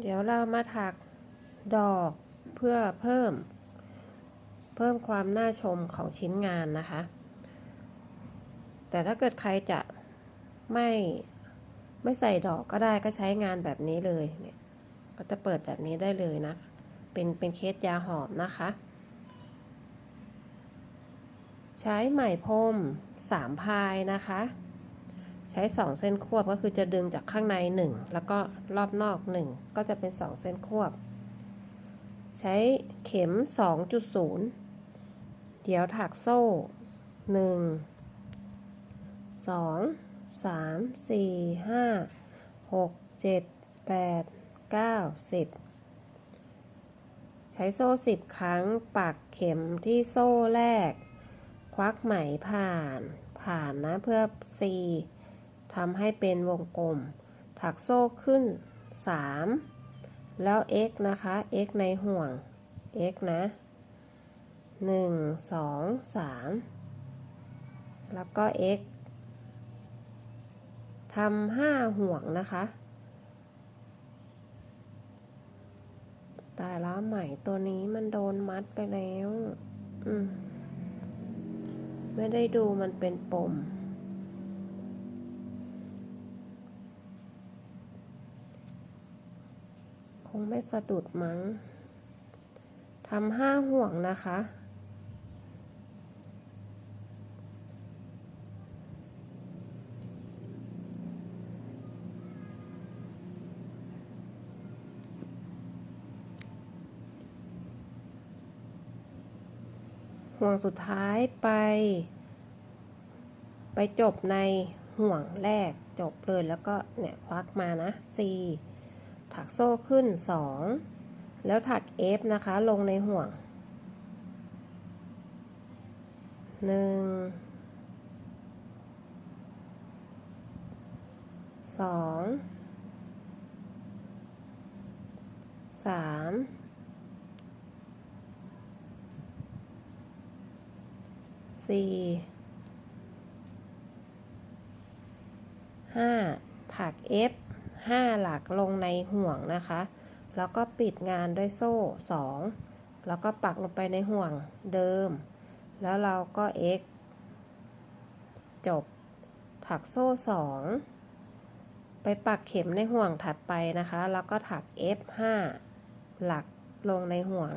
เดี๋ยวเรามาถักดอกเพื่อเพิ่ม เพิ่มความน่าชมของชิ้นงานนะคะ แต่ถ้าเกิดใครจะไม่ไม่ใส่ดอกก็ได้ก็ใช้งานแบบนี้เลยเนี่ยก็จะเปิดแบบนี้ได้เลยนะ เป็นเป็นเคสยาหอมนะคะ ใช้ไหมพรมสามพายนะคะ ใช้สองเส้นควบก็คือจะดึงจากข้างในหนึ่งแล้วก็รอบนอกหนึ่งก็จะเป็นสองเส้นควบ ใช้เข็ม 2.0 เดี๋ยวถักโซ่ 1 2 3 4 5 6 7 8 9 10ใช้โซ่10ครั้งปักเข็มที่โซ่แรก ควักไหมผ่านผ่านนะเพื่อ C ทำให้เป็นวงกลม ถักโซ่ขึ้น 3 แล้ว x นะคะ x ในห่วง x นะ 1 2 3 แล้วก็ x ทำห้าห่วงนะคะ ตายแล้วไหมตัวนี้มันโดนมัดไปแล้ว อืมไม่ได้ดูมันเป็นปม ค งไม่สะดุดมั้งทำห้าห่วงนะคะ ห่วงสุดท้ายไป ไปจบในห่วงแรกจบเลยแล้วก็เนี่ยควักมานะ C ถักโซ่ขึ้น 2 แล้วถัก F นะคะ ลงในห่วง 1 2 3สี่ห้าถัก F ห้าหลักลงในห่วงนะคะ แล้วก็ปิดงานด้วยโซ่สองแล้วก็ปักลงไปในห่วงเดิม แล้วเราก็ X จบ ถักโซ่สองไปปักเข็มในห่วงถัดไปนะคะ แล้วก็ถัก F ห้าหลักลงในห่วง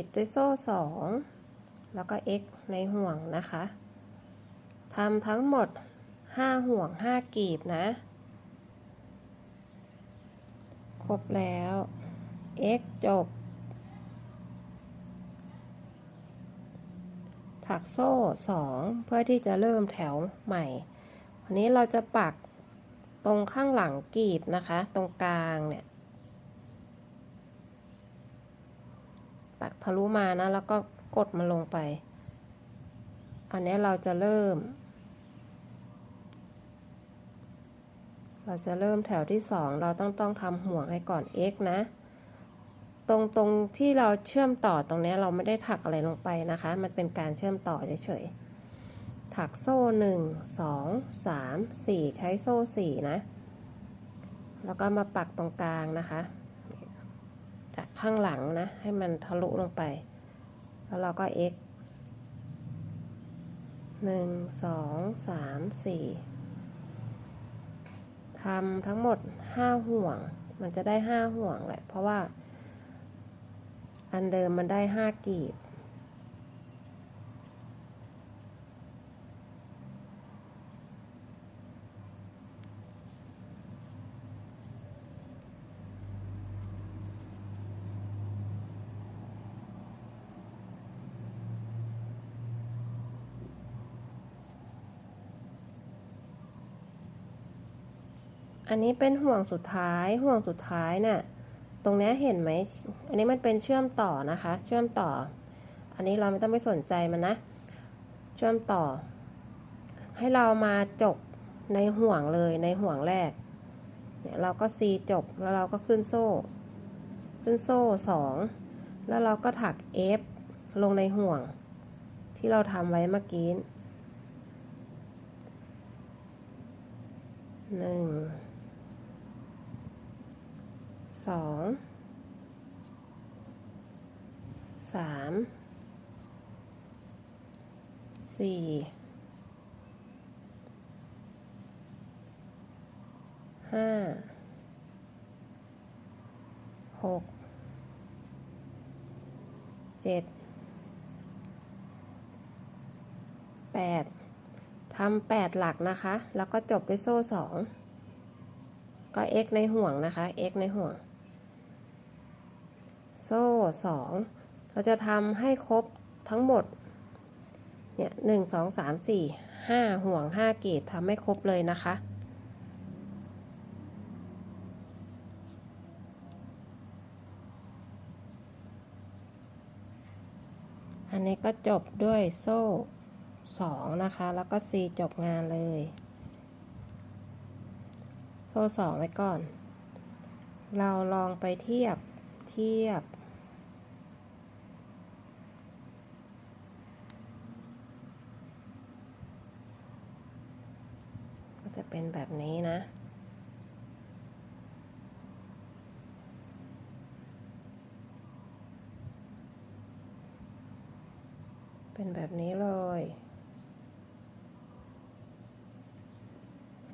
ปิดด้วยโซ่สองแล้วก็ x ในห่วงนะคะทำทั้งหมด 5 ห่วง 5 กีบนะ ครบแล้ว x จบ ถักโซ่ 2 เพื่อที่จะเริ่มแถวใหม่วันนี้เราจะปักตรงข้างหลังกีบนะคะ ตรงกลางเนี่ย ปักทะลุมานะ แล้วก็กดมาลงไป อันนี้เราจะเริ่ม เราจะเริ่มแถวที่สองเราต้องต้องทำห่วงให้ก่อน x นะ ตรงตรงที่เราเชื่อมต่อตรงนี้เราไม่ได้ถักอะไรลงไปนะคะ มันเป็นการเชื่อมต่อเฉยๆ ถักโซ่หนึ่งสองสามสี่ใช้โซ่สี่นะ แล้วก็มาปักตรงกลางนะคะ จากข้างหลังนะ ให้มันทะลุลงไป แล้วเราก็ x หนึ่งสองสามสี่ทำทั้งหมดห้าห่วง มันจะได้ห้าห่วงแหละ เพราะว่า อันเดิมมันได้ห้ากีบ อันนี้เป็นห่วงสุดท้ายห่วงสุดท้ายเนี่ยตรงนี้เห็นไหม อันนี้มันเป็นเชื่อมต่อนะคะ เชื่อมต่อ อันนี้เราไม่ต้องไปสนใจมันนะ เชื่อมต่อ ให้เรามาจบในห่วงเลยในห่วงแรก เนี่ยเราก็ C จบแล้วเราก็ขึ้นโซ่ ขึ้นโซ่สองแล้วเราก็ถัก F ลงในห่วง ที่เราทำไว้เมื่อกี้หนึ่ง สองสามสี่ห้าหกเจ็ดแปดทำแปดหลักนะคะ แล้วก็จบด้วยโซ่สองก็ x ในห่วงนะคะ x ในห่วง โซ่สองเราจะทำให้ครบทั้งหมด เนี่ยหนึ่งสองสามสี่ห้าห่วงห้ากีบทำให้ครบเลยนะคะ อันนี้ก็จบด้วยโซ่สองนะคะ แล้วก็ C จบงานเลย โซ่สองไว้ก่อน เราลองไปเทียบเทียบ จะเป็นแบบนี้นะ เป็นแบบนี้เลย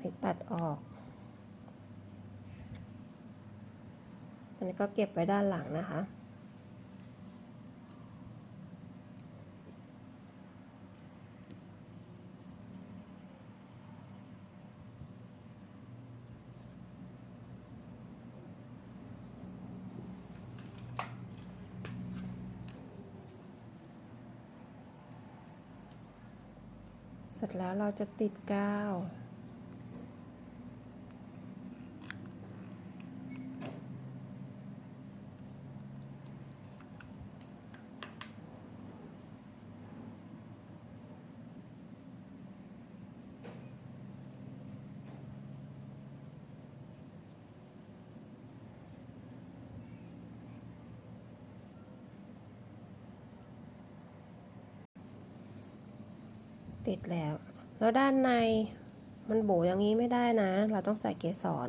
นี่ตัดออกอันนี้ก็เก็บไว้ด้านหลังนะคะ สร็จแล้วเราจะติดกาว ติดแล้ว แล้วด้านในมันโบอย่างนี้ไม่ได้นะ เราต้องใส่เกสร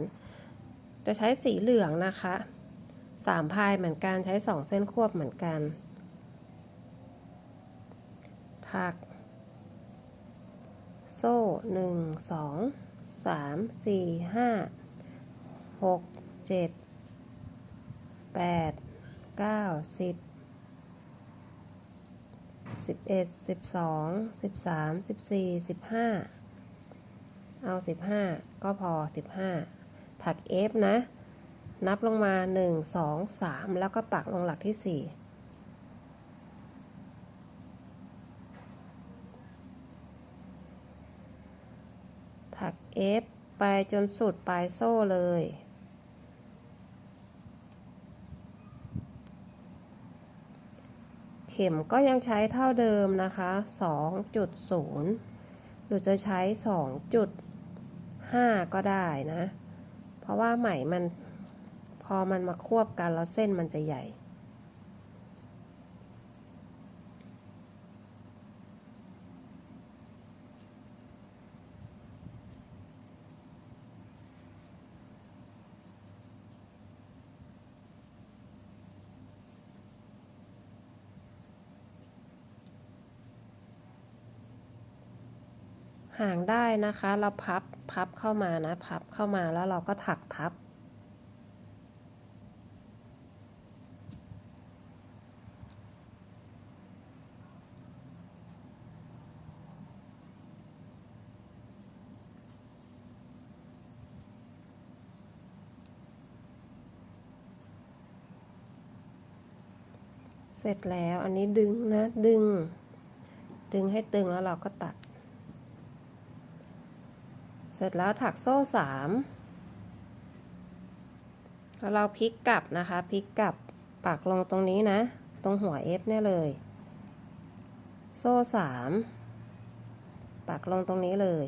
จะใช้สีเหลืองนะคะสามพายเหมือนกันใช้สองเส้นควบเหมือนกัน ถัก โซ่หนึ่งสองสามสี่ห้าหกเจ็ดแปดเก้าสิบ สิบเอ็ดสิบสองสิบสามสิบสี่สิบห้าเอาสิบห้าก็พอสิบห้าถัก F นะ นับลงมาหนึ่งสองสามแล้วก็ปักลงหลักที่สี่ถัก F ไปจนสุดปลายโซ่เลย เข็มก็ยังใช้เท่าเดิมนะคะ 2.0 หรือจะใช้ 2.5 ก็ได้นะ เพราะว่าไหมมันพอมันมาควบกันแล้วเส้นมันจะใหญ่ ห่างได้นะคะ เราพับพับเข้ามานะ พับเข้ามาแล้วเราก็ถักทับ เสร็จแล้วอันนี้ดึงนะดึง ดึงให้ตึงแล้วเราก็ตัด ร็จแล้วถักโซ่สามแล้วเราพลิกกลับนะคะพลิกกลับปักลงตรงนี้นะ ตรงหัว F เนี่ยเลย โซ่สามปักลงตรงนี้เลย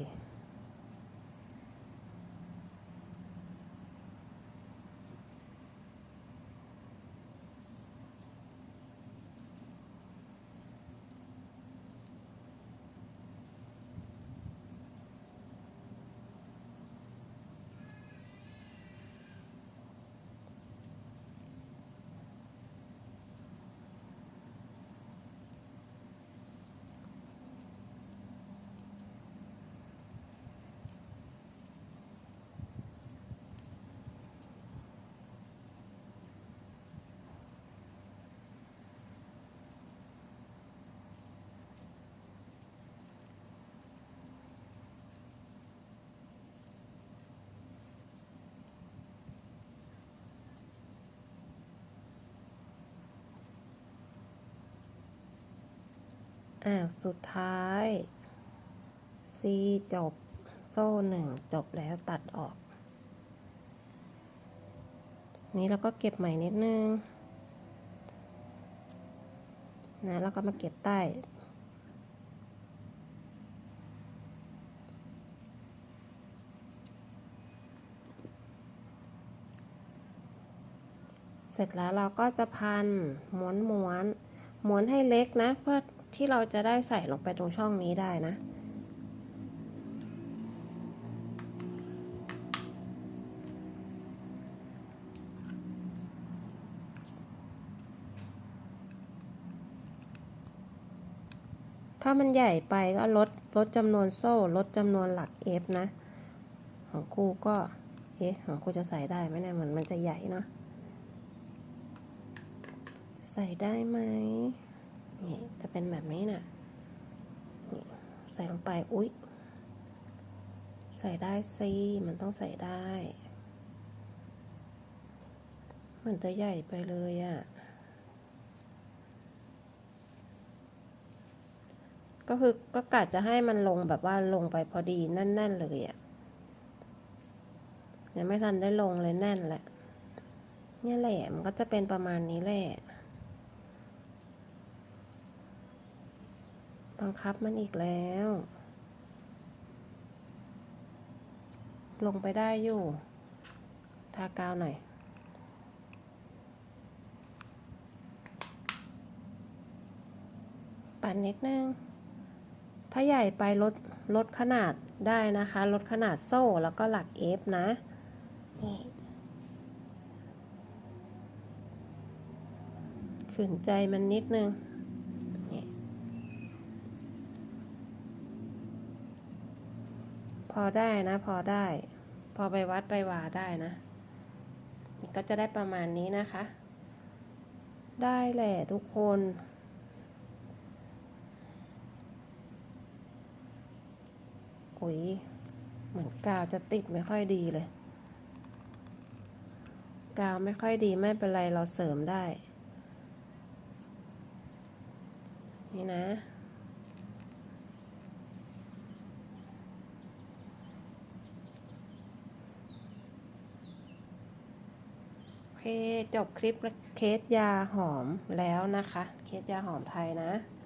อ่าสุดท้าย C จบ โซ่หนึ่งจบแล้วตัดออก นี้เราก็เก็บใหม่นิดนึงนะแล้วก็มาเก็บใต้ เสร็จแล้วเราก็จะพันม้วนม้วนม้วนให้เล็กนะเพื่อ ที่เราจะได้ใส่ลงไปตรงช่องนี้ได้นะ ถ้ามันใหญ่ไปก็ลดลดจำนวนโซ่ ลดจำนวนหลัก F นะ ของครูก็เอ๊ะของครูจะใส่ได้ไหมเนี่ยเหมือนมันจะใหญ่เนาะใส่ได้ไหม นี่จะเป็นแบบนี้น่ะนี่ใส่ลงไป อุ๊ย ใส่ได้สิมันต้องใส่ได้เหมือนจะใหญ่ไปเลยอะ่ะ ก็คือก็กะจะให้มันลงแบบว่าลงไปพอดีแน่น ๆ เลยอะ่ะยังไม่ทันได้ลงเลยแน่นแหละ เนี่ยแหละมันก็จะเป็นประมาณนี้แหละ บังคับมันอีกแล้ว ลงไปได้อยู่ ทากาวหน่อย ปั่นนิดนึง ถ้าใหญ่ไปลดลดขนาดได้นะคะ ลดขนาดโซ่แล้วก็หลักเอฟนะ นี่ขืนใจมันนิดนึง นี่ พ อได้นะ พอได้ พอไปวัดไปวาได้นะ ก็จะได้ประมาณนี้นะคะ ได้แหละทุกคนอุยเหมือนกาวจะติดไม่ค่อยดีเลย กาวไม่ค่อยดีไม่เป็นไรเราเสริมได้ นี่นะ โอเค จบคลิปเคสยาหอมแล้วนะคะ เคสยาหอมไทยนะ